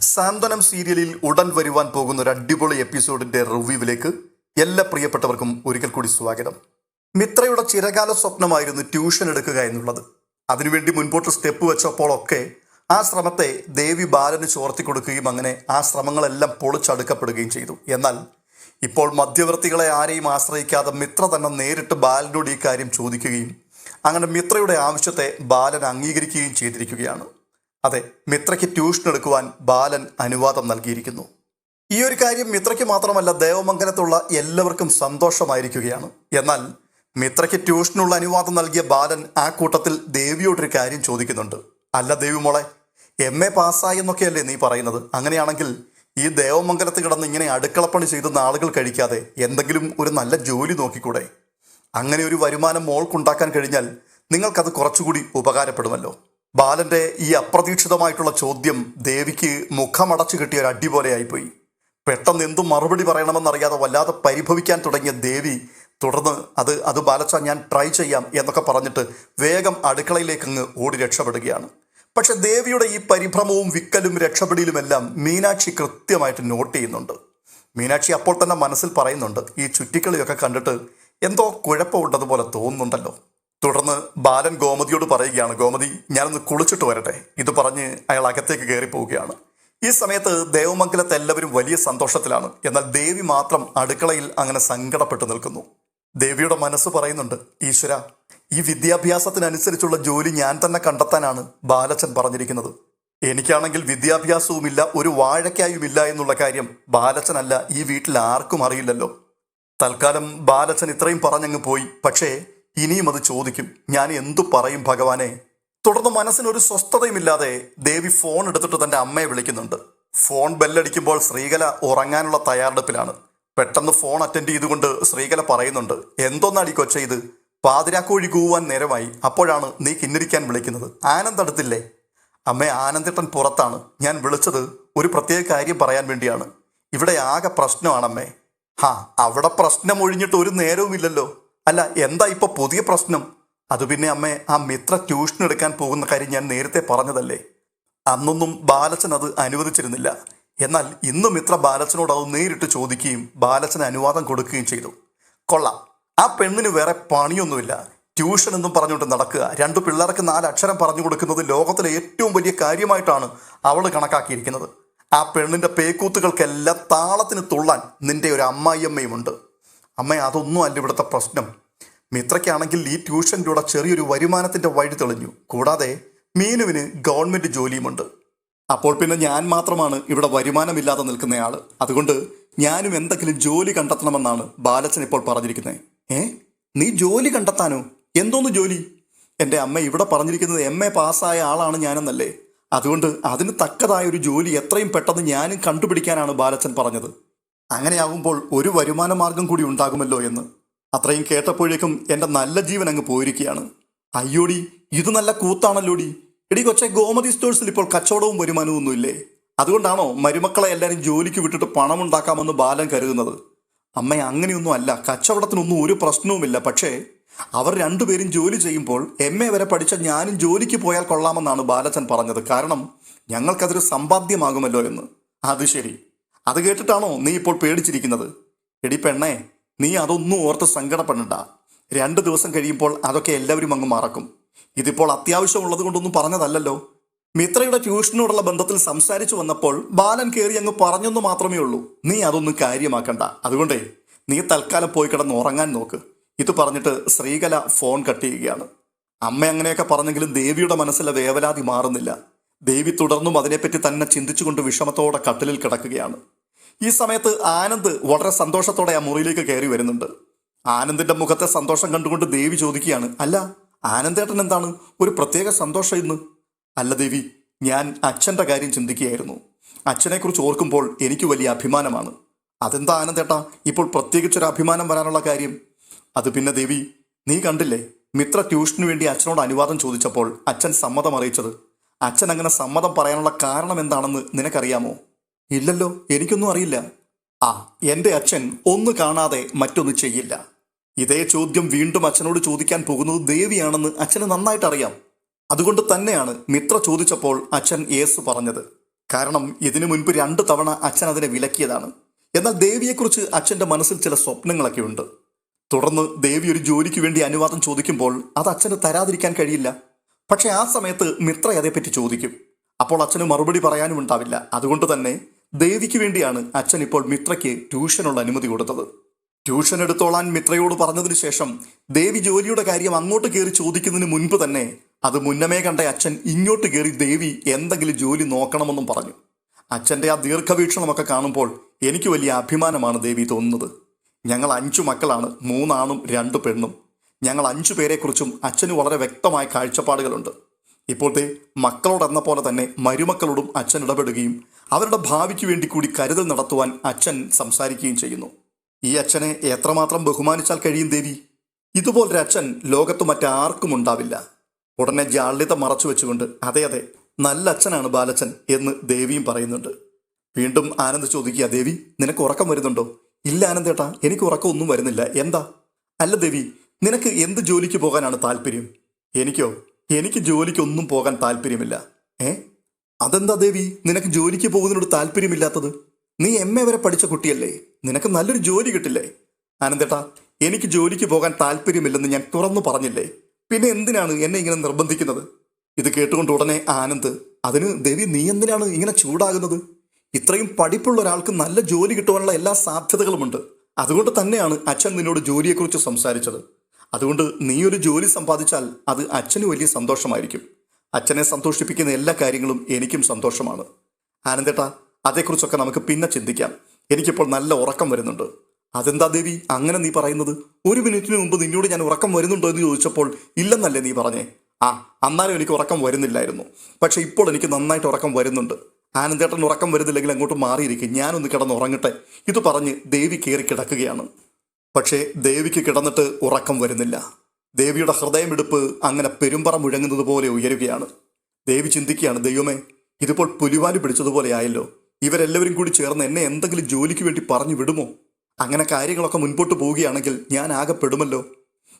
സാന്ത്വനം സീരിയലിൽ ഉടൻ വരുവാൻ പോകുന്ന ഒരു അടിപൊളി എപ്പിസോഡിന്റെ റിവ്യൂവിലേക്ക് എല്ലാ പ്രിയപ്പെട്ടവർക്കും ഒരിക്കൽ കൂടി സ്വാഗതം. മിത്രയുടെ ചിരകാല സ്വപ്നമായിരുന്നു ട്യൂഷൻ എടുക്കുക എന്നുള്ളത്. അതിനുവേണ്ടി മുൻപോട്ട് സ്റ്റെപ്പ് വെച്ചപ്പോഴൊക്കെ ആ ശ്രമത്തെ ദേവി ബാലന് ചോർത്തി കൊടുക്കുകയും അങ്ങനെ ആ ശ്രമങ്ങളെല്ലാം പൊളിച്ചടുക്കപ്പെടുകയും ചെയ്തു. എന്നാൽ ഇപ്പോൾ മധ്യവർത്തികളെ ആരെയും ആശ്രയിക്കാതെ മിത്ര തന്നെ നേരിട്ട് ബാലനോട് ഈ കാര്യം ചോദിക്കുകയും അങ്ങനെ മിത്രയുടെ ആവശ്യത്തെ ബാലൻ അംഗീകരിക്കുകയും ചെയ്തിരിക്കുകയാണ്. അതെ മിത്രയ്ക്ക് ട്യൂഷൻ എടുക്കുവാൻ ബാലൻ അനുവാദം നൽകിയിരിക്കുന്നു. ഈ ഒരു കാര്യം മിത്രയ്ക്ക് മാത്രമല്ല ദേവമംഗലത്തുള്ള എല്ലാവർക്കും സന്തോഷമായിരിക്കുകയാണ്. എന്നാൽ മിത്രയ്ക്ക് ട്യൂഷനുള്ള അനുവാദം നൽകിയ ബാലൻ ആ കൂട്ടത്തിൽ ദേവിയോടൊരു കാര്യം ചോദിക്കുന്നുണ്ട്. അല്ല ദേവി മോളെ എം എ പാസ്സായി എന്നൊക്കെയല്ലേ നീ പറയുന്നത്? അങ്ങനെയാണെങ്കിൽ ഈ ദേവമംഗലത്ത് കിടന്ന് ഇങ്ങനെ അടുക്കളപ്പണി ചെയ്ത് ആളുകൾ കഴിക്കാതെ എന്തെങ്കിലും ഒരു നല്ല ജോലി നോക്കിക്കൂടെ? അങ്ങനെ ഒരു വരുമാനം മോൾക്കുണ്ടാക്കാൻ കഴിഞ്ഞാൽ നിങ്ങൾക്കത് കുറച്ചുകൂടി ഉപകാരപ്പെടുമല്ലോ. ബാലന്റെ ഈ അപ്രതീക്ഷിതമായിട്ടുള്ള ചോദ്യം ദേവിക്ക് മുഖമടച്ചു കിട്ടിയ ഒരു അടിപോലെയായിപ്പോയി. പെട്ടെന്ന് എന്തും മറുപടി പറയണമെന്നറിയാതെ വല്ലാതെ പരിഭവിക്കാൻ തുടങ്ങിയ ദേവി തുടർന്ന് അത് അത് ബാലച്ച ഞാൻ ട്രൈ ചെയ്യാം എന്നൊക്കെ പറഞ്ഞിട്ട് വേഗം അടുക്കളയിലേക്ക് അങ്ങ് ഓടി രക്ഷപ്പെടുകയാണ്. പക്ഷെ ദേവിയുടെ ഈ പരിഭ്രമവും വിക്കലും രക്ഷപ്പെടലുമെല്ലാം മീനാക്ഷി കൃത്യമായിട്ട് നോട്ട് ചെയ്യുന്നുണ്ട്. മീനാക്ഷി അപ്പോൾ തന്നെ മനസ്സിൽ പറയുന്നുണ്ട് ഈ ചുറ്റിക്കളിയൊക്കെ കണ്ടിട്ട് എന്തോ കുഴപ്പമുണ്ടതുപോലെ തോന്നുന്നുണ്ടല്ലോ. തുടർന്ന് ബാലൻ ഗോമതിയോട് പറയുകയാണ് ഗോമതി ഞാനൊന്ന് കുളിച്ചിട്ട് വരട്ടെ. ഇത് പറഞ്ഞ് അയാൾ അകത്തേക്ക് കയറി പോവുകയാണ് ഈ സമയത്ത് ദേവമംഗലത്തെല്ലാവരും വലിയ സന്തോഷത്തിലാണ്. എന്നാൽ ദേവി മാത്രം അടുക്കളയിൽ അങ്ങനെ സങ്കടപ്പെട്ടു നിൽക്കുന്നു. ദേവിയുടെ മനസ്സ് പറയുന്നുണ്ട് ഈശ്വര ഈ വിദ്യാഭ്യാസത്തിനനുസരിച്ചുള്ള ജോലി ഞാൻ തന്നെ കണ്ടെത്താനാണ് ബാലച്ചൻ പറഞ്ഞിരിക്കുന്നത്. എനിക്കാണെങ്കിൽ വിദ്യാഭ്യാസവുമില്ല ഒരു വാഴയ്ക്കായുമില്ല എന്നുള്ള കാര്യം ബാലച്ചനല്ല ഈ വീട്ടിൽ ആർക്കും അറിയില്ലല്ലോ. തൽക്കാലം ബാലച്ചൻ ഇത്രയും പറഞ്ഞങ്ങ് പോയി. പക്ഷേ ഇനിയും അത് ചോദിക്കും. ഞാൻ എന്തു പറയും ഭഗവാനെ? തുടർന്ന് മനസ്സിനൊരു സ്വസ്ഥതയുമില്ലാതെ ദേവി ഫോൺ എടുത്തിട്ട് തന്റെ അമ്മയെ വിളിക്കുന്നുണ്ട്. ഫോൺ ബെല്ലടിക്കുമ്പോൾ ശ്രീകല ഉറങ്ങാനുള്ള തയ്യാറെടുപ്പിലാണ്. പെട്ടെന്ന് ഫോൺ അറ്റൻഡ് ചെയ്തുകൊണ്ട് ശ്രീകല പറയുന്നുണ്ട് എന്തൊന്നാണ് കൊച്ച ഇത്? പാതിരാക്കോഴി കൂവാൻ നേരമായി. അപ്പോഴാണ് നീ കിന്നിരിക്കാൻ വിളിക്കുന്നത്. ആനന്ദ് അടുത്തില്ലേ? അമ്മേ ആനന്ദിട്ടൻ പുറത്താണ്. ഞാൻ വിളിച്ചത് ഒരു പ്രത്യേക കാര്യം പറയാൻ വേണ്ടിയാണ്. ഇവിടെ ആകെ പ്രശ്നമാണമ്മേ. ഹാ അവിടെ പ്രശ്നം ഒഴിഞ്ഞിട്ട് ഒരു നേരവുമില്ലല്ലോ. അല്ല എന്താ ഇപ്പൊ പുതിയ പ്രശ്നം? അത് പിന്നെ അമ്മേ ആ മിത്ര ട്യൂഷൻ എടുക്കാൻ പോകുന്ന കാര്യം ഞാൻ നേരത്തെ പറഞ്ഞതല്ലേ? അന്നൊന്നും ബാലച്ചൻ അത് അനുവദിച്ചിരുന്നില്ല. എന്നാൽ ഇന്ന് മിത്ര ബാലച്ചനോട് അത് നേരിട്ട് ചോദിക്കുകയും ബാലച്ചന് അനുവാദം കൊടുക്കുകയും ചെയ്തു. കൊള്ളാം. ആ പെണ്ണിന് വേറെ പണിയൊന്നുമില്ല. ട്യൂഷൻ എന്നും പറഞ്ഞുകൊണ്ട് നടക്കുക. രണ്ട് പിള്ളേർക്ക് നാല് അക്ഷരം പറഞ്ഞു കൊടുക്കുന്നത് ലോകത്തിലെ ഏറ്റവും വലിയ കാര്യമായിട്ടാണ് അവൾ കണക്കാക്കിയിരിക്കുന്നത്. ആ പെണ്ണിന്റെ പേക്കൂത്തുകൾക്കെല്ലാം താളത്തിന് തുള്ളാൻ നിന്റെ ഒരു അമ്മായിയമ്മയുമുണ്ട്. അമ്മ അതൊന്നും അല്ല ഇവിടുത്തെ പ്രശ്നം. മിത്രയ്ക്കാണെങ്കിൽ ഈ ട്യൂഷനിലൂടെ ചെറിയൊരു വരുമാനത്തിന്റെ വഴി തെളിഞ്ഞു. കൂടാതെ മീനുവിന് ഗവൺമെന്റ് ജോലിയുമുണ്ട്. അപ്പോൾ പിന്നെ ഞാൻ മാത്രമാണ് ഇവിടെ വരുമാനമില്ലാതെ നിൽക്കുന്നയാൾ അതുകൊണ്ട് ഞാനും എന്തെങ്കിലും ജോലി കണ്ടെത്തണമെന്നാണ് ബാലച്ചൻ ഇപ്പോൾ പറഞ്ഞിരിക്കുന്നത് ഏ? നീ ജോലി കണ്ടെത്താനോ? എന്തോന്ന് ജോലി? എന്റെ അമ്മ ഇവിടെ പറഞ്ഞിരിക്കുന്നത് എം എ പാസ്സായ ആളാണ് ഞാനെന്നല്ലേ. അതുകൊണ്ട് അതിന് തക്കതായ ഒരു ജോലി എത്രയും പെട്ടെന്ന് ഞാനും കണ്ടുപിടിക്കാനാണ് ബാലച്ചൻ പറഞ്ഞത്. അങ്ങനെയാകുമ്പോൾ ഒരു വരുമാന മാർഗം കൂടി ഉണ്ടാകുമല്ലോ എന്ന്. അത്രയും കേട്ടപ്പോഴേക്കും എന്റെ നല്ല ജീവൻ അങ്ങ് പോയിരിക്കുകയാണ്. അയ്യോടി ഇത് നല്ല കൂത്താണല്ലോടി. എടി കൊച്ചെ ഗോമതി സ്റ്റോഴ്സിൽ ഇപ്പോൾ കച്ചവടവും വരുമാനവും ഒന്നുമില്ലേ അതുകൊണ്ടാണോ മരുമക്കളെ എല്ലാവരും ജോലിക്ക് വിട്ടിട്ട് പണം ഉണ്ടാക്കാമെന്ന് ബാലൻ കരുതുന്നത്? അമ്മ അങ്ങനെയൊന്നും അല്ല. കച്ചവടത്തിനൊന്നും ഒരു പ്രശ്നവുമില്ല. പക്ഷേ അവർ രണ്ടുപേരും ജോലി ചെയ്യുമ്പോൾ എം എ വരെ പഠിച്ച ഞാനും ജോലിക്ക് പോയാൽ കൊള്ളാമെന്നാണ് ബാലച്ചൻ പറഞ്ഞത്. കാരണം ഞങ്ങൾക്കതൊരു സമ്പാദ്യമാകുമല്ലോ എന്ന്. അത് ശരി. അത് കേട്ടിട്ടാണോ നീ ഇപ്പോൾ പേടിച്ചിരിക്കുന്നത്? എടി പെണ്ണേ നീ അതൊന്നും ഓർത്ത് സങ്കടപ്പെടണ്ട. രണ്ട് ദിവസം കഴിയുമ്പോൾ അതൊക്കെ എല്ലാവരും അങ്ങ് മറക്കും. ഇതിപ്പോൾ അത്യാവശ്യമുള്ളത് കൊണ്ടൊന്നും പറഞ്ഞതല്ലല്ലോ. മിത്രയുടെ ട്യൂഷനോടുള്ള ബന്ധത്തിൽ സംസാരിച്ചു വന്നപ്പോൾ ബാലൻ കയറി അങ്ങ് പറഞ്ഞെന്ന് മാത്രമേ ഉള്ളൂ. നീ അതൊന്നും കാര്യമാക്കണ്ട. അതുകൊണ്ടേ നീ തൽക്കാലം പോയി കിടന്ന് ഉറങ്ങാൻ നോക്ക്. ഇത് പറഞ്ഞിട്ട് ശ്രീകല ഫോൺ കട്ട് ചെയ്യുകയാണ്. അമ്മ അങ്ങനെയൊക്കെ പറഞ്ഞെങ്കിലും ദേവിയുടെ മനസ്സിലെ വേവലാതി മാറുന്നില്ല. ദേവി തുടർന്നും അതിനെപ്പറ്റി തന്നെ ചിന്തിച്ചുകൊണ്ട് വിഷമത്തോടെ കട്ടിലിൽ കിടക്കുകയാണ്. ഈ സമയത്ത് ആനന്ദ് വളരെ സന്തോഷത്തോടെ ആ മുറിയിലേക്ക് കയറി വരുന്നുണ്ട്. ആനന്ദിന്റെ മുഖത്തെ സന്തോഷം കണ്ടുകൊണ്ട് ദേവി ചോദിക്കുകയാണ് അല്ല ആനന്ദേട്ടൻ എന്താണ്? ഒരു പ്രത്യേക സന്തോഷം ഇന്ന്. അല്ല ദേവി ഞാൻ അച്ഛന്റെ കാര്യം ചിന്തിക്കുകയായിരുന്നു. അച്ഛനെക്കുറിച്ച് ഓർക്കുമ്പോൾ എനിക്ക് വലിയ അഭിമാനമാണ്. അതെന്താ ആനന്ദേട്ടാ ഇപ്പോൾ പ്രത്യേകിച്ചൊരു അഭിമാനം വരാനുള്ള കാര്യം? അത് പിന്നെ ദേവി നീ കണ്ടില്ലേ മിത്ര ട്യൂഷന് വേണ്ടി അച്ഛനോട് അനുവാദം ചോദിച്ചപ്പോൾ അച്ഛൻ സമ്മതം അറിയിച്ചത്. അച്ഛൻ അങ്ങനെ സമ്മതം പറയാനുള്ള കാരണം എന്താണെന്ന് നിനക്കറിയാമോ? ഇല്ലല്ലോ എനിക്കൊന്നും അറിയില്ല. ആ എന്റെ അച്ഛൻ ഒന്ന് കാണാതെ മറ്റൊന്ന് ചെയ്യില്ല. ഇതേ ചോദ്യം വീണ്ടും അച്ഛനോട് ചോദിക്കാൻ പോകുന്നത് ദേവിയാണെന്ന് അച്ഛന് നന്നായിട്ട് അറിയാം അതുകൊണ്ട് തന്നെയാണ് മിത്ര ചോദിച്ചപ്പോൾ അച്ഛൻ യേസ് പറഞ്ഞത്. കാരണം ഇതിനു മുൻപ് രണ്ടു തവണ അച്ഛൻ അതിനെ വിലക്കിയതാണ്. എന്നാൽ ദേവിയെക്കുറിച്ച് അച്ഛന്റെ മനസ്സിൽ ചില സ്വപ്നങ്ങളൊക്കെ ഉണ്ട് തുടർന്ന് ദേവി ഒരു ജോലിക്ക് വേണ്ടി അനുവാദം ചോദിക്കുമ്പോൾ അത് അച്ഛന് തരാതിരിക്കാൻ കഴിയില്ല. പക്ഷെ ആ സമയത്ത് മിത്ര അതേപ്പറ്റി ചോദിക്കും. അപ്പോൾ അച്ഛന് മറുപടി പറയാനും ഉണ്ടാവില്ല. അതുകൊണ്ട് തന്നെ ദേവിക്ക് വേണ്ടിയാണ് അച്ഛൻ ഇപ്പോൾ മിത്രയ്ക്ക് ട്യൂഷനുള്ള അനുമതി കൊടുത്തത്. ട്യൂഷൻ എടുത്തോളാൻ മിത്രയോട് പറഞ്ഞതിന് ശേഷം ദേവി ജോലിയുടെ കാര്യം അങ്ങോട്ട് കയറി ചോദിക്കുന്നതിന് മുൻപ് തന്നെ അത് മുന്നമേ കണ്ട അച്ഛൻ ഇങ്ങോട്ട് കയറി ദേവി എന്തെങ്കിലും ജോലി നോക്കണമെന്നും പറഞ്ഞു. അച്ഛന്റെ ആ ദീർഘവീക്ഷണമൊക്കെ കാണുമ്പോൾ എനിക്ക് വലിയ അഭിമാനമാണ് ദേവി തോന്നുന്നത്. ഞങ്ങൾ അഞ്ചു മക്കളാണ്. മൂന്നാണും രണ്ട് പെണ്ണും. ഞങ്ങൾ അഞ്ചു പേരെക്കുറിച്ചും അച്ഛന് വളരെ വ്യക്തമായ കാഴ്ചപ്പാടുകളുണ്ട്. ഇപ്പോഴത്തെ മക്കളോടെന്ന പോലെ തന്നെ മരുമക്കളോടും അച്ഛൻ ഇടപെടുകയും അവരുടെ ഭാവിക്ക് വേണ്ടി കൂടി കരുതൽ നടത്തുവാൻ അച്ഛൻ സംസാരിക്കുകയും ചെയ്യുന്നു. ഈ അച്ഛനെ എത്രമാത്രം ബഹുമാനിച്ചാൽ കഴിയും ദേവി? ഇതുപോലൊരു അച്ഛൻ ലോകത്ത് മറ്റാർക്കും ഉണ്ടാവില്ല. ഉടനെ ജാള്യത മറച്ചു വെച്ചുകൊണ്ട് അതെ അതെ നല്ല അച്ഛനാണ് ബാലച്ചൻ എന്ന് ദേവിയും പറയുന്നുണ്ട്. വീണ്ടും ആനന്ദ് ചോദിക്കുക ദേവി നിനക്ക് ഉറക്കം വരുന്നുണ്ടോ? ഇല്ല ആനന്ദേട്ടാ എനിക്ക് ഉറക്കം ഒന്നും വരുന്നില്ല. എന്താ? അല്ല ദേവി നിനക്ക് എന്ത് ജോലിക്ക് പോകാനാണ് താല്പര്യം? എനിക്കോ? എനിക്ക് ജോലിക്കൊന്നും പോകാൻ താല്പര്യമില്ല. ഏ? അതെന്താ ദേവി? നിനക്ക് ജോലിക്ക് പോകുന്നതിനോട് താല്പര്യമില്ലാത്തത്? നീ എം എ വരെ പഠിച്ച കുട്ടിയല്ലേ? നിനക്ക് നല്ലൊരു ജോലി കിട്ടില്ലേ? ആനന്ദേട്ടാ എനിക്ക് ജോലിക്ക് പോകാൻ താല്പര്യമില്ലെന്ന് ഞാൻ തുറന്നു പറഞ്ഞില്ലേ? പിന്നെ എന്തിനാണ് എന്നെ ഇങ്ങനെ നിർബന്ധിക്കുന്നത്? ഇത് കേട്ടുകൊണ്ട് ഉടനെ ആനന്ദ് അതിന് ദേവി നീ എന്തിനാണ് ഇങ്ങനെ ചൂടാകുന്നത്? ഇത്രയും പഠിപ്പുള്ള ഒരാൾക്ക് നല്ല ജോലി കിട്ടുവാനുള്ള എല്ലാ സാധ്യതകളുമുണ്ട്. അതുകൊണ്ട് തന്നെയാണ് അച്ഛൻ നിന്നോട് ജോലിയെക്കുറിച്ച് സംസാരിച്ചത്. അതുകൊണ്ട് നീ ഒരു ജോലി സമ്പാദിച്ചാൽ അത് അച്ഛന് വലിയ സന്തോഷമായിരിക്കും. അച്ഛനെ സന്തോഷിപ്പിക്കുന്ന എല്ലാ കാര്യങ്ങളും എനിക്കും സന്തോഷമാണ്. ആനന്ദേട്ടാ അതേക്കുറിച്ചൊക്കെ നമുക്ക് പിന്നെ ചിന്തിക്കാം. എനിക്കിപ്പോൾ നല്ല ഉറക്കം വരുന്നുണ്ട്. അതെന്താ ദേവി അങ്ങനെ നീ പറയുന്നത്? ഒരു മിനിറ്റിന് മുമ്പ് നിന്നോട് ഞാൻ ഉറക്കം വരുന്നുണ്ടോ എന്ന് ചോദിച്ചപ്പോൾ ഇല്ലെന്നല്ലേ നീ പറഞ്ഞേ? ആ അന്നാലും എനിക്ക് ഉറക്കം വരുന്നില്ലായിരുന്നു. പക്ഷെ ഇപ്പോൾ എനിക്ക് നന്നായിട്ട് ഉറക്കം വരുന്നുണ്ട്. ആനന്ദേട്ടൻ ഉറക്കം വരുന്നില്ലെങ്കിൽ അങ്ങോട്ട് മാറിയിരിക്കും. ഞാനൊന്ന് കിടന്ന് ഉറങ്ങട്ടെ ഇത് പറഞ്ഞ് ദേവി കയറി കിടക്കുകയാണ്. പക്ഷേ ദേവിക്ക് കിടന്നിട്ട് ഉറക്കം വരുന്നില്ല. ദേവിയുടെ ഹൃദയമെടുപ്പ് അങ്ങനെ പെരുമ്പറ മുഴങ്ങുന്നത് പോലെ ഉയരുകയാണ്. ദേവി ചിന്തിക്കുകയാണ് ദൈവമേ ഇതിപ്പോൾ പുലിവാലി പിടിച്ചതുപോലെ ആയല്ലോ. ഇവരെല്ലാവരും കൂടി ചേർന്ന് എന്നെ എന്തെങ്കിലും ജോലിക്ക് വേണ്ടി പറഞ്ഞു വിടുമോ? അങ്ങനെ കാര്യങ്ങളൊക്കെ മുൻപോട്ട് പോവുകയാണെങ്കിൽ ഞാൻ ആകെപ്പെടുമല്ലോ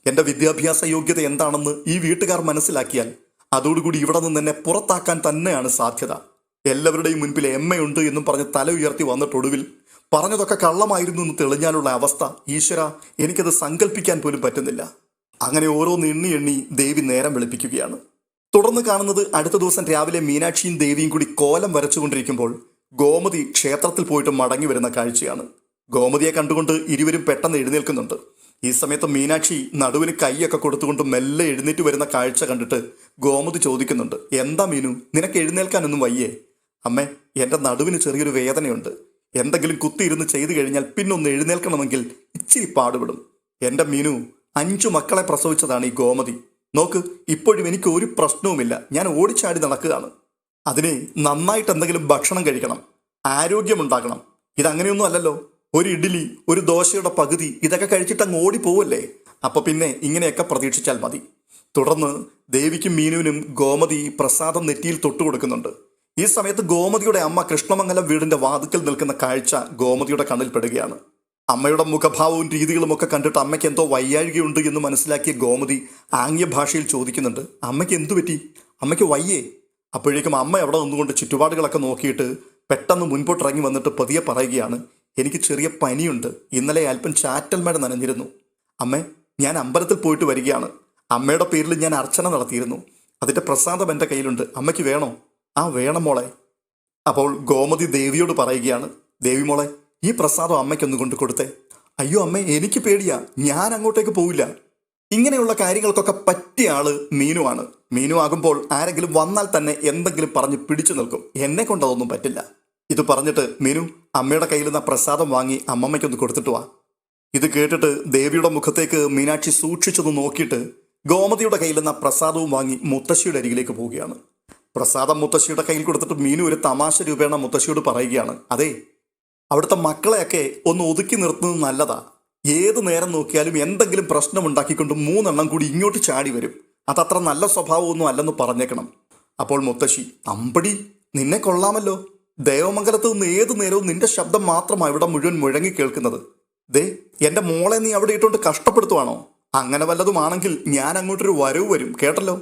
എന്റെ വിദ്യാഭ്യാസ യോഗ്യത എന്താണെന്ന് ഈ വീട്ടുകാർ മനസ്സിലാക്കിയാൽ അതോടുകൂടി ഇവിടെ നിന്ന് എന്നെ പുറത്താക്കാൻ തന്നെയാണ് സാധ്യത. എല്ലാവരുടെയും മുൻപിൽ എമ്മയുണ്ട് എന്നും പറഞ്ഞ് തല ഉയർത്തി വന്നിട്ടൊടുവിൽ പറഞ്ഞതൊക്കെ കള്ളമായിരുന്നു എന്ന് തെളിഞ്ഞാലുള്ള അവസ്ഥ ഈശ്വര എനിക്കത് സങ്കല്പിക്കാൻ പോലും പറ്റുന്നില്ല. അങ്ങനെ ഓരോന്ന് എണ്ണി എണ്ണി ദേവി നേരം വെളുപ്പിക്കുകയാണ്. തുടർന്ന് കാണുന്നത് അടുത്ത ദിവസം രാവിലെ മീനാക്ഷിയും ദേവിയും കൂടി കോലം വരച്ചുകൊണ്ടിരിക്കുമ്പോൾ ഗോമതി ക്ഷേത്രത്തിൽ പോയിട്ട് മടങ്ങി വരുന്ന കാഴ്ചയാണ്. ഗോമതിയെ കണ്ടുകൊണ്ട് ഇരുവരും പെട്ടെന്ന് എഴുന്നേൽക്കുന്നുണ്ട്. ഈ സമയത്ത് മീനാക്ഷി നടുവിന് കൈയൊക്കെ കൊടുത്തുകൊണ്ട് മെല്ലെ എഴുന്നേറ്റ് വരുന്ന കാഴ്ച കണ്ടിട്ട് ഗോമതി ചോദിക്കുന്നുണ്ട് എന്താ മീനു നിനക്ക് എഴുന്നേൽക്കാനൊന്നും വയ്യേ? അമ്മേ എന്റെ നടുവിന് ചെറിയൊരു വേദനയുണ്ട്. എന്തെങ്കിലും കുത്തിയിരുന്ന് ചെയ്തു കഴിഞ്ഞാൽ പിന്നൊന്ന് എഴുന്നേൽക്കണമെങ്കിൽ ഇച്ചിരി പാടുപെടും. എന്റെ മീനു അഞ്ചു മക്കളെ പ്രസവിച്ചതാണ് ഈ ഗോമതി. നോക്ക് ഇപ്പോഴും എനിക്ക് ഒരു പ്രശ്നവുമില്ല. ഞാൻ ഓടിച്ചാടി നടക്കുകയാണ്. അതിനെ നന്നായിട്ട് എന്തെങ്കിലും ഭക്ഷണം കഴിക്കണം. ആരോഗ്യമുണ്ടാക്കണം ഇതങ്ങനെയൊന്നും അല്ലല്ലോ. ഒരു ഇഡ്ഡലി ഒരു ദോശയുടെ പകുതി ഇതൊക്കെ കഴിച്ചിട്ട് അങ്ങ് ഓടിപ്പോവല്ലേ? അപ്പോൾ പിന്നെ ഇങ്ങനെയൊക്കെ പ്രതീക്ഷിച്ചാൽ മതി. തുടർന്ന് ദേവിക്കും മീനുവിനും ഗോമതി പ്രസാദം നെറ്റിയിൽ തൊട്ടുകൊടുക്കുന്നുണ്ട്. ഈ സമയത്ത് ഗോമതിയുടെ അമ്മ കൃഷ്ണമംഗലം വീടിന്റെ വാതുക്കൽ നിൽക്കുന്ന കാഴ്ച ഗോമതിയുടെ കണ്ണിൽപ്പെടുകയാണ് അമ്മയുടെ മുഖഭാവവും രീതികളും ഒക്കെ കണ്ടിട്ട് അമ്മയ്ക്ക് എന്തോ വയ്യാഴികയുണ്ട് എന്ന് മനസ്സിലാക്കിയ ഗോമതി ആംഗ്യ ഭാഷയിൽ ചോദിക്കുന്നുണ്ട്. അമ്മയ്ക്ക് എന്തു പറ്റി? അമ്മയ്ക്ക് വയ്യേ? അപ്പോഴേക്കും അമ്മ എവിടെ നിന്നുകൊണ്ട് ചുറ്റുപാടുകളൊക്കെ നോക്കിയിട്ട് പെട്ടെന്ന് മുൻപോട്ട് ഇറങ്ങി വന്നിട്ട് പതിയെ പറയുകയാണ് എനിക്ക് ചെറിയ പനിയുണ്ട്. ഇന്നലെ അല്പം ചാറ്റൽമഴ നനഞ്ഞിരുന്നു. അമ്മേ ഞാൻ അമ്പലത്തിൽ പോയിട്ട് വരികയാണ്. അമ്മയുടെ പേരിൽ ഞാൻ അർച്ചന നടത്തിയിരുന്നു. അതിന്റെ പ്രസാദം എന്റെ കയ്യിലുണ്ട്. അമ്മയ്ക്ക് വേണോ? ആ വേണം മോളെ. അപ്പോൾ ഗോമതി ദേവിയോട് പറയുകയാണ് ദേവി മോളെ ഈ പ്രസാദം അമ്മയ്ക്കൊന്ന് കൊണ്ടു കൊടുത്തേ. അയ്യോ അമ്മ എനിക്ക് പേടിയാ. ഞാൻ അങ്ങോട്ടേക്ക് പോവില്ല. ഇങ്ങനെയുള്ള കാര്യങ്ങൾക്കൊക്കെ പറ്റിയ ആൾ മീനുവാണ് മീനു ആകുമ്പോൾ ആരെങ്കിലും വന്നാൽ തന്നെ എന്തെങ്കിലും പറഞ്ഞ് പിടിച്ചു നിൽക്കും. എന്നെ കൊണ്ട് അതൊന്നും പറ്റില്ല. ഇത് പറഞ്ഞിട്ട് മീനു അമ്മയുടെ കയ്യിൽ നിന്ന് പ്രസാദം വാങ്ങി അമ്മമ്മയ്ക്കൊന്ന് കൊടുത്തിട്ട് വാ. ഇത് കേട്ടിട്ട് ദേവിയുടെ മുഖത്തേക്ക് മീനാക്ഷി സൂക്ഷിച്ചൊന്ന് നോക്കിയിട്ട് ഗോമതിയുടെ കയ്യിൽ നിന്ന് പ്രസാദവും വാങ്ങി മുത്തശ്ശിയുടെ അരികിലേക്ക് പോവുകയാണ്. പ്രസാദം മുത്തശ്ശിയുടെ കയ്യിൽ കൊടുത്തിട്ട് മീനു ഒരു തമാശ രൂപേണ മുത്തശ്ശിയോട് പറയുകയാണ്. അതെ അവിടുത്തെ മക്കളെയൊക്കെ ഒന്ന് ഒതുക്കി നിർത്തുന്നത് നല്ലതാ. ഏത് നേരം നോക്കിയാലും എന്തെങ്കിലും പ്രശ്നം ഉണ്ടാക്കിക്കൊണ്ട് മൂന്നെണ്ണം കൂടി ഇങ്ങോട്ട് ചാടി വരും. അതത്ര നല്ല സ്വഭാവമൊന്നും അല്ലെന്ന് പറഞ്ഞേക്കണം. അപ്പോൾ മുത്തശ്ശി അമ്പടി നിന്നെ കൊള്ളാമല്ലോ. ദേവമംഗലത്ത് നിന്ന് ഏത് നേരവും നിന്റെ ശബ്ദം മാത്രമാണ് ഇവിടെ മുഴുവൻ മുഴങ്ങി കേൾക്കുന്നത്. ദേ എന്റെ മോളെ നീ അവിടെ ഇട്ടുകൊണ്ട് കഷ്ടപ്പെടുത്തുവാണോ? അങ്ങനെ വല്ലതുമാണെങ്കിൽ ഞാൻ അങ്ങോട്ടൊരു വരവ് വരും കേട്ടല്ലോ?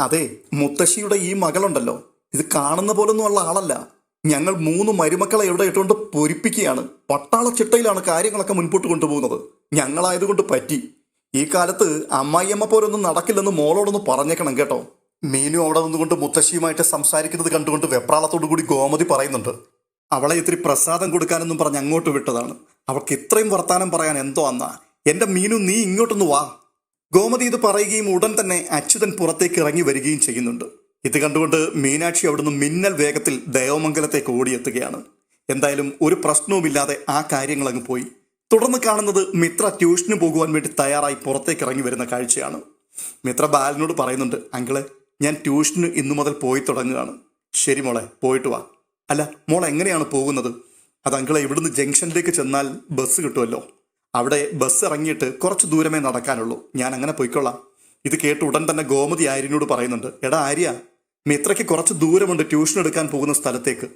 അതെ മുത്തശ്ശിയുടെ ഈ മകളുണ്ടല്ലോ. ഇത് കാണുന്ന പോലൊന്നും ഉള്ള ആളല്ല. ഞങ്ങൾ മൂന്ന് മരുമക്കളെ ഇവിടെ ഇട്ടുകൊണ്ട് പൊരിപ്പിക്കുകയാണ്. പട്ടാള ചിട്ടയിലാണ് കാര്യങ്ങളൊക്കെ മുൻപോട്ട് കൊണ്ടുപോകുന്നത്. ഞങ്ങളായതുകൊണ്ട് പറ്റി. ഈ കാലത്ത് അമ്മായിയമ്മ പോലൊന്നും നടക്കില്ലെന്ന് മോളോടൊന്ന് പറഞ്ഞേക്കണം കേട്ടോ. മീനു അവിടെ നിന്നുകൊണ്ട് മുത്തശ്ശിയുമായിട്ട് സംസാരിക്കുന്നത് കണ്ടുകൊണ്ട് വെപ്രാളത്തോടു കൂടി ഗോമതി പറയുന്നുണ്ട്. അവളെ ഇത്തിരി പ്രസാദം കൊടുക്കാനെന്നും പറഞ്ഞ് അങ്ങോട്ട് വിട്ടതാണ്. അവൾക്ക് ഇത്രയും വർത്താനം പറയാൻ എന്തോ അന്നാ. എന്റെ മീനു നീ ഇങ്ങോട്ടൊന്ന് വാ. ഗോമതി ഇത് പറയുകയും ഉടൻ തന്നെ അച്യുതൻ പുറത്തേക്ക് ഇറങ്ങി വരികയും ചെയ്യുന്നുണ്ട്. ഇത് കണ്ടുകൊണ്ട് മീനാക്ഷി അവിടുന്ന് മിന്നൽ വേഗത്തിൽ ദേവമംഗലത്തേക്ക് ഓടിയെത്തുകയാണ്. എന്തായാലും ഒരു പ്രശ്നവുമില്ലാതെ ആ കാര്യങ്ങൾ അങ്ങ് പോയി. തുടർന്ന് കാണുന്നത് മിത്ര ട്യൂഷന് പോകുവാൻ വേണ്ടി തയ്യാറായി പുറത്തേക്ക് ഇറങ്ങി വരുന്ന കാഴ്ചയാണ്. മിത്ര ബാലനോട് പറയുന്നുണ്ട് അങ്കിളെ ഞാൻ ട്യൂഷന് ഇന്നു മുതൽ പോയി തുടങ്ങുകയാണ്. ശരി മോളെ പോയിട്ട് വാ. അല്ല മോൾ എങ്ങനെയാണ് പോകുന്നത്? അത് അങ്കിളെ ഇവിടുന്ന് ജംഗ്ഷനിലേക്ക് ചെന്നാൽ ബസ് കിട്ടുമല്ലോ. അവിടെ ബസ് ഇറങ്ങിയിട്ട് കുറച്ച് ദൂരമേ നടക്കാനുള്ളൂ. ഞാൻ അങ്ങനെ പോയിക്കൊള്ളാം. ഇത് കേട്ട് ഉടൻ തന്നെ ഗോമതി ആര്യനോട് പറയുന്നുണ്ട് എടാ ആര്യ മിത്രയ്ക്ക് കുറച്ച് ദൂരമുണ്ട് ട്യൂഷൻ എടുക്കാൻ പോകുന്ന സ്ഥലത്തേക്ക്.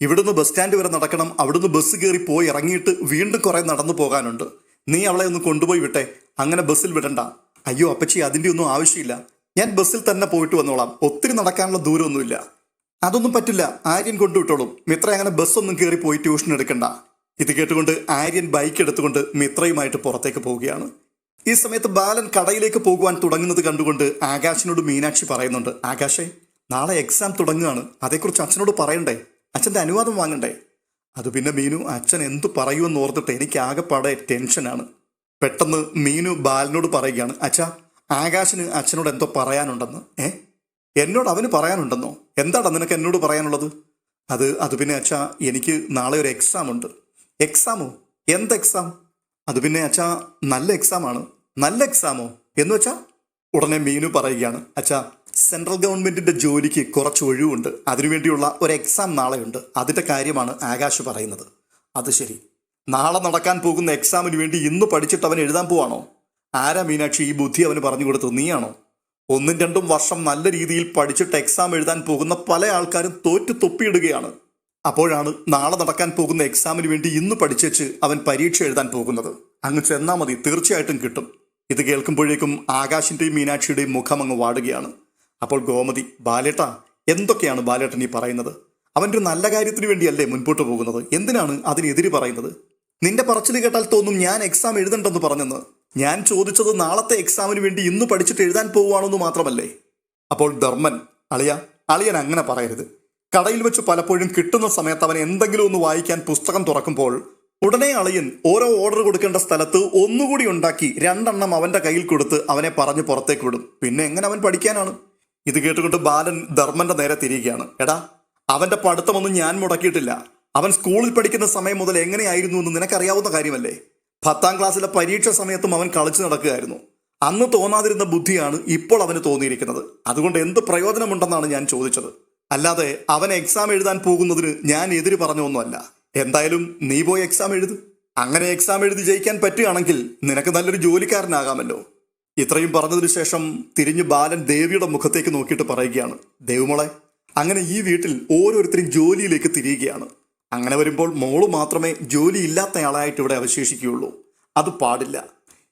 ഇവിടുന്ന് ബസ് സ്റ്റാൻഡ് വരെ നടക്കണം അവിടുന്ന് ബസ് കയറി പോയി ഇറങ്ങിയിട്ട് വീണ്ടും കുറെ നടന്നു പോകാനുണ്ട്. നീ അവളെ ഒന്ന് കൊണ്ടുപോയി വിട്ടെ അങ്ങനെ ബസ്സിൽ വിടണ്ട. അയ്യോ അപ്പച്ചി അതിന്റെ ഒന്നും ആവശ്യമില്ല. ഞാൻ ബസ്സിൽ തന്നെ പോയിട്ട് വന്നോളാം ഒത്തിരി നടക്കാനുള്ള ദൂരമൊന്നുമില്ല. അതൊന്നും പറ്റില്ല ആര്യൻ കൊണ്ടുവിട്ടോളും മിത്ര അങ്ങനെ ബസ്സൊന്നും കയറി പോയി ട്യൂഷൻ എടുക്കണ്ട. ഇത് കേട്ടുകൊണ്ട് ആര്യൻ ബൈക്ക് എടുത്തുകൊണ്ട് മിത്രയുമായിട്ട് പുറത്തേക്ക് പോവുകയാണ്. ഈ സമയത്ത് ബാലൻ കടയിലേക്ക് പോകുവാൻ തുടങ്ങുന്നത് കണ്ടുകൊണ്ട് ആകാശിനോട് മീനാക്ഷി പറയുന്നുണ്ട് ആകാശേ നാളെ എക്സാം തുടങ്ങുകയാണ്. അതേക്കുറിച്ച് അച്ഛനോട് പറയണ്ടേ? അച്ഛന്റെ അനുവാദം വാങ്ങണ്ടേ? അത് പിന്നെ മീനു അച്ഛൻ എന്തു പറയുമെന്ന് ഓർത്തിട്ട് എനിക്ക് ആകെപ്പാടെ ടെൻഷനാണ് പെട്ടെന്ന് മീനു ബാലനോട് പറയുകയാണ് അച്ഛാ ആകാശിന് അച്ഛനോട് എന്തോ പറയാനുണ്ടെന്ന് ഏ? എന്നോട് അവന് പറയാനുണ്ടെന്നോ? എന്താണ് നിനക്ക് എന്നോട് പറയാനുള്ളത്? അത് അത് പിന്നെ അച്ഛാ എനിക്ക് നാളെ ഒരു എക്സാം ഉണ്ട്. എക്സാമോ എന്ത് എക്സാം അത് പിന്നെ അച്ഛാ നല്ല എക്സാമാണ് നല്ല എക്സാമോ എന്ന് വെച്ചാൽ ഉടനെ മീനു പറയുകയാണ്. അച്ഛാ സെൻട്രൽ ഗവൺമെന്റിന്റെ ജോലിക്ക് കുറച്ച് ഒഴിവുണ്ട്. അതിനുവേണ്ടിയുള്ള ഒരു എക്സാം നാളെയുണ്ട്. അതിന്റെ കാര്യമാണ് ആകാശ് പറയുന്നത്. അത് ശരി. നാളെ നടക്കാൻ പോകുന്ന എക്സാമിന് വേണ്ടി ഇന്ന് പഠിച്ചിട്ട് അവൻ എഴുതാൻ പോവാണോ? ആരാ മീനാക്ഷി? ഈ ബുദ്ധി അവന് പറഞ്ഞു കൊടുത്തു നീയാണോ? ഒന്നും രണ്ടും വർഷം നല്ല രീതിയിൽ പഠിച്ചിട്ട് എക്സാം എഴുതാൻ പോകുന്ന പല ആൾക്കാരും തോറ്റു തൊപ്പിയിടുകയാണ്. അപ്പോഴാണ് നാളെ നടക്കാൻ പോകുന്ന എക്സാമിന് വേണ്ടി ഇന്ന് പഠിച്ചേച്ച് അവൻ പരീക്ഷ എഴുതാൻ പോകുന്നത്. അങ്ങ് ചെന്നാ മതി തീർച്ചയായിട്ടും കിട്ടും. ഇത് കേൾക്കുമ്പോഴേക്കും ആകാശിന്റെയും മീനാക്ഷിയുടെയും മുഖം അങ്ങ് വാടുകയാണ്. അപ്പോൾ ഗോമതി ബാലേട്ട എന്തൊക്കെയാണ് ബാലേട്ടൻ ഈ പറയുന്നത്? അവന്റെ ഒരു നല്ല കാര്യത്തിന് വേണ്ടിയല്ലേ മുൻപോട്ട് പോകുന്നത്? എന്തിനാണ് അതിനെതിരെ പറയുന്നത്? നിന്റെ പറച്ചിൽ കേട്ടാൽ തോന്നും ഞാൻ എക്സാം എഴുതണ്ടെന്ന് പറഞ്ഞെന്ന്. ഞാൻ ചോദിച്ചത് നാളത്തെ എക്സാമിന് വേണ്ടി ഇന്ന് പഠിച്ചിട്ട് എഴുതാൻ പോവുകയാണെന്ന് മാത്രമല്ലേ? അപ്പോൾ ധർമ്മൻ അളിയ അളിയൻ അങ്ങനെ പറയരുത്. കടയിൽ വെച്ച് പലപ്പോഴും കിട്ടുന്ന സമയത്ത് അവൻ എന്തെങ്കിലും ഒന്ന് വായിക്കാൻ പുസ്തകം തുറക്കുമ്പോൾ ഉടനെ അളിയൻ ഓരോ ഓർഡർ കൊടുക്കേണ്ട സ്ഥലത്ത് ഒന്നുകൂടി ഉണ്ടാക്കി രണ്ടെണ്ണം അവന്റെ കയ്യിൽ കൊടുത്ത് അവനെ പറഞ്ഞ് പുറത്തേക്ക് വിടും. പിന്നെ എങ്ങനെ അവൻ പഠിക്കാനാണ്? ഇത് കേട്ടുകൊണ്ട് ബാലൻ ധർമ്മന്റെ നേരെ തിരിയുകയാണ്. എടാ അവന്റെ പഠിത്തമൊന്നും ഞാൻ മുടക്കിയിട്ടില്ല. അവൻ സ്കൂളിൽ പഠിക്കുന്ന സമയം മുതൽ എങ്ങനെയായിരുന്നു എന്ന് നിനക്കറിയാവുന്ന കാര്യമല്ലേ? പത്താം ക്ലാസ്സിലെ പരീക്ഷ സമയത്തും അവൻ കളിച്ചു നടക്കുകയായിരുന്നു. അന്ന് തോന്നാതിരുന്ന ബുദ്ധിയാണ് ഇപ്പോൾ അവന് തോന്നിയിരിക്കുന്നത്. അതുകൊണ്ട് എന്ത് പ്രയോജനമുണ്ടെന്നാണ് ഞാൻ ചോദിച്ചത്. അല്ലാതെ അവൻ എക്സാം എഴുതാൻ പോകുന്നതിന് ഞാൻ എതിര് പറഞ്ഞൊന്നുമല്ല. എന്തായാലും നീ പോയി എക്സാം എഴുതു. അങ്ങനെ എക്സാം എഴുതി ജയിക്കാൻ പറ്റുകയാണെങ്കിൽ നിനക്ക് നല്ലൊരു ജോലിക്കാരനാകാമല്ലോ. ഇത്രയും പറഞ്ഞതിനു ശേഷം തിരിഞ്ഞു ബാലൻ ദേവിയുടെ മുഖത്തേക്ക് നോക്കിയിട്ട് പറയുകയാണ് ദേവുമോളെ അങ്ങനെ ഈ വീട്ടിൽ ഓരോരുത്തരും ജോലിയിലേക്ക് തിരിയുകയാണ്. അങ്ങനെ വരുമ്പോൾ മോൾ മാത്രമേ ജോലി ഇല്ലാത്തയാളായിട്ട് ഇവിടെ അവശേഷിക്കുകയുള്ളൂ. അത് പാടില്ല.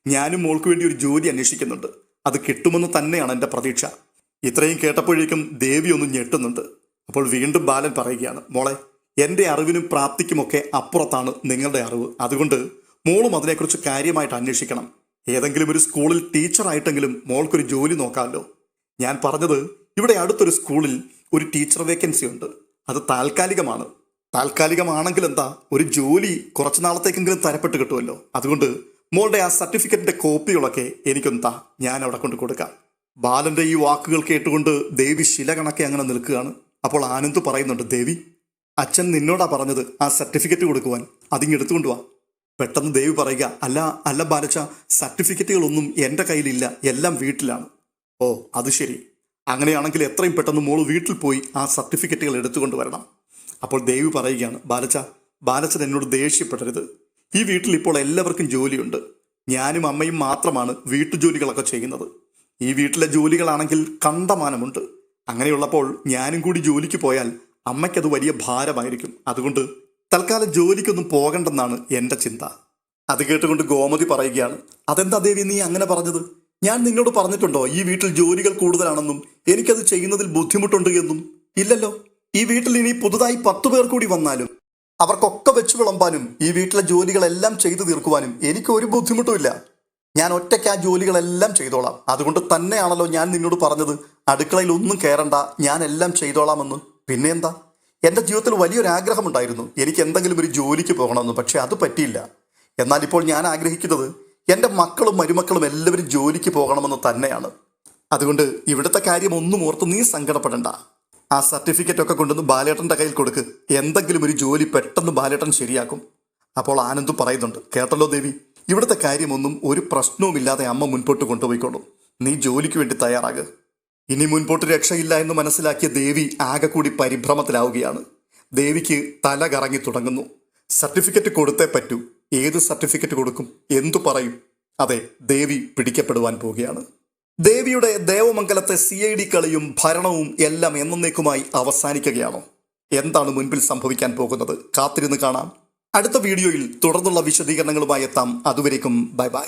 ഞാനും മോൾക്ക് വേണ്ടി ഒരു ജോലി അന്വേഷിക്കുന്നുണ്ട്. അത് കിട്ടുമെന്ന് തന്നെയാണ് എന്റെ പ്രതീക്ഷ. ഇത്രയും കേട്ടപ്പോഴേക്കും ദേവി ഒന്ന് ഞെട്ടുന്നുണ്ട്. അപ്പോൾ വീണ്ടും ബാലൻ പറയുകയാണ് മോളെ എന്റെ അറിവിനും പ്രാപ്തിക്കുമൊക്കെ അപ്പുറത്താണ് നിങ്ങളുടെ അറിവ്. അതുകൊണ്ട് മോളും അതിനെക്കുറിച്ച് കാര്യമായിട്ട് അന്വേഷിക്കണം. ഏതെങ്കിലും ഒരു സ്കൂളിൽ ടീച്ചറായിട്ടെങ്കിലും മോൾക്കൊരു ജോലി നോക്കാമല്ലോ. ഞാൻ പറഞ്ഞത് ഇവിടെ അടുത്തൊരു സ്കൂളിൽ ഒരു ടീച്ചർ വേക്കൻസി ഉണ്ട്. അത് താൽക്കാലികമാണ്. താൽക്കാലികമാണെങ്കിൽ എന്താ ഒരു ജോലി കുറച്ച് നാളത്തേക്കെങ്കിലും തരപ്പെട്ട് കിട്ടുമല്ലോ. അതുകൊണ്ട് മോളുടെ ആ സർട്ടിഫിക്കറ്റിന്റെ കോപ്പികളൊക്കെ എനിക്കൊന്ന് ഞാൻ അവിടെ കൊണ്ട് കൊടുക്കാം. ബാലന്റെ ഈ വാക്കുകൾ കേട്ടുകൊണ്ട് ദേവി ശില കണക്കെ അങ്ങനെ നിൽക്കുകയാണ്. അപ്പോൾ ആനന്ദ് പറയുന്നുണ്ട് ദേവി അച്ഛൻ നിന്നോടാ പറഞ്ഞത് ആ സർട്ടിഫിക്കറ്റ് കൊടുക്കുവാൻ. അതിങ്ങ് എടുത്തുകൊണ്ട് വാ. പെട്ടെന്ന് ദേവി പറയുക അല്ല അല്ല ബാലച്ച സർട്ടിഫിക്കറ്റുകളൊന്നും എന്റെ കയ്യിലില്ല എല്ലാം വീട്ടിലാണ്. ഓ അത് ശരി. അങ്ങനെയാണെങ്കിൽ എത്രയും പെട്ടെന്ന് മോൾ വീട്ടിൽ പോയി ആ സർട്ടിഫിക്കറ്റുകൾ എടുത്തുകൊണ്ട് വരണം. അപ്പോൾ ദേവി പറയുകയാണ് ബാലച്ച ബാലച്ചൻ എന്നോട് ദേഷ്യപ്പെടരുത്. ഈ വീട്ടിൽ ഇപ്പോൾ എല്ലാവർക്കും ജോലിയുണ്ട്. ഞാനും അമ്മയും മാത്രമാണ് വീട്ടുജോലികളൊക്കെ ചെയ്യുന്നത്. ഈ വീട്ടിലെ ജോലികളാണെങ്കിൽ കണ്ടമാനമുണ്ട്. അങ്ങനെയുള്ളപ്പോൾ ഞാനും കൂടി ജോലിക്ക് പോയാൽ അമ്മയ്ക്കത് വലിയ ഭാരമായിരിക്കും. അതുകൊണ്ട് തൽക്കാലം ജോലിക്കൊന്നും പോകണ്ടെന്നാണ് എന്റെ ചിന്ത. അത് കേട്ടുകൊണ്ട് ഗോമതി പറയുകയാണ് അതെന്താ ദേവി നീ അങ്ങനെ പറഞ്ഞത്? ഞാൻ നിന്നോട് പറഞ്ഞിട്ടുണ്ടോ ഈ വീട്ടിൽ ജോലികൾ കൂടുതലാണെന്നും? എനിക്കത് ചെയ്യുന്നതിൽ ബുദ്ധിമുട്ടുണ്ട് എന്നും? ഇല്ലല്ലോ. ഈ വീട്ടിൽ ഇനി പുതുതായി പത്തു പേർ കൂടി വന്നാലും അവർക്കൊക്കെ വെച്ചു വിളമ്പാനും ഈ വീട്ടിലെ ജോലികളെല്ലാം ചെയ്തു തീർക്കുവാനും എനിക്ക് ഒരു ബുദ്ധിമുട്ടുമില്ല ഞാൻ ഒറ്റയ്ക്ക് ആ ജോലികളെല്ലാം ചെയ്തോളാം. അതുകൊണ്ട് തന്നെയാണല്ലോ ഞാൻ നിന്നോട് പറഞ്ഞത്. അടുക്കളയിൽ ഒന്നും കയറണ്ട ഞാൻ എല്ലാം ചെയ്തോളാമെന്ന്. പിന്നെ എന്താ? എന്റെ ജീവിതത്തിൽ വലിയൊരു ആഗ്രഹമുണ്ടായിരുന്നു. എനിക്ക് എന്തെങ്കിലും ഒരു ജോലിക്ക് പോകണമെന്ന് പക്ഷേ അത് പറ്റിയില്ല. എന്നാൽ ഇപ്പോൾ ഞാൻ ആഗ്രഹിക്കുന്നത് എന്റെ മക്കളും മരുമക്കളും എല്ലാവരും ജോലിക്ക് പോകണമെന്ന് തന്നെയാണ്. അതുകൊണ്ട് ഇവിടുത്തെ കാര്യം ഒന്നും ഓർത്ത് നീ സങ്കടപ്പെടണ്ട. ആ സർട്ടിഫിക്കറ്റ് ഒക്കെ കൊണ്ടുവന്ന് ബാലേട്ടന്റെ കയ്യിൽ കൊടുക്ക്. എന്തെങ്കിലും ഒരു ജോലി പെട്ടെന്ന് ബാലേട്ടൻ ശരിയാക്കും. അപ്പോൾ ആനന്ദ് പറയുന്നുണ്ട്. കേട്ടല്ലോ ദേവി? ഇവിടുത്തെ കാര്യമൊന്നും ഒരു പ്രശ്നവുമില്ലാതെ അമ്മ മുൻപോട്ട് കൊണ്ടുപോയിക്കോളും. നീ ജോലിക്ക് വേണ്ടി തയ്യാറാകുക ഇനി മുൻപോട്ട് രക്ഷയില്ല എന്ന് മനസ്സിലാക്കിയ ദേവി ആകെ കൂടി പരിഭ്രമത്തിലാവുകയാണ്. ദേവിക്ക് തല കറങ്ങി തുടങ്ങുന്നു. സർട്ടിഫിക്കറ്റ് കൊടുത്തേ പറ്റൂ. ഏത് സർട്ടിഫിക്കറ്റ് കൊടുക്കും? എന്തു പറയും? അതെ ദേവി പിടിക്കപ്പെടുവാൻ പോവുകയാണ്. ദേവിയുടെ ദേവമംഗലത്തെ സി ഐ ഡി കളിയും ഭരണവും എല്ലാം എന്നേക്കുമായി അവസാനിക്കുകയാണോ? എന്താണ് മുൻപിൽ സംഭവിക്കാൻ പോകുന്നത്? കാത്തിരുന്ന് കാണാം. അടുത്ത വീഡിയോയിൽ തുടർന്നുള്ള വിശദീകരണങ്ങളുമായി എത്താം. അതുവരേക്കും ബൈ ബൈ.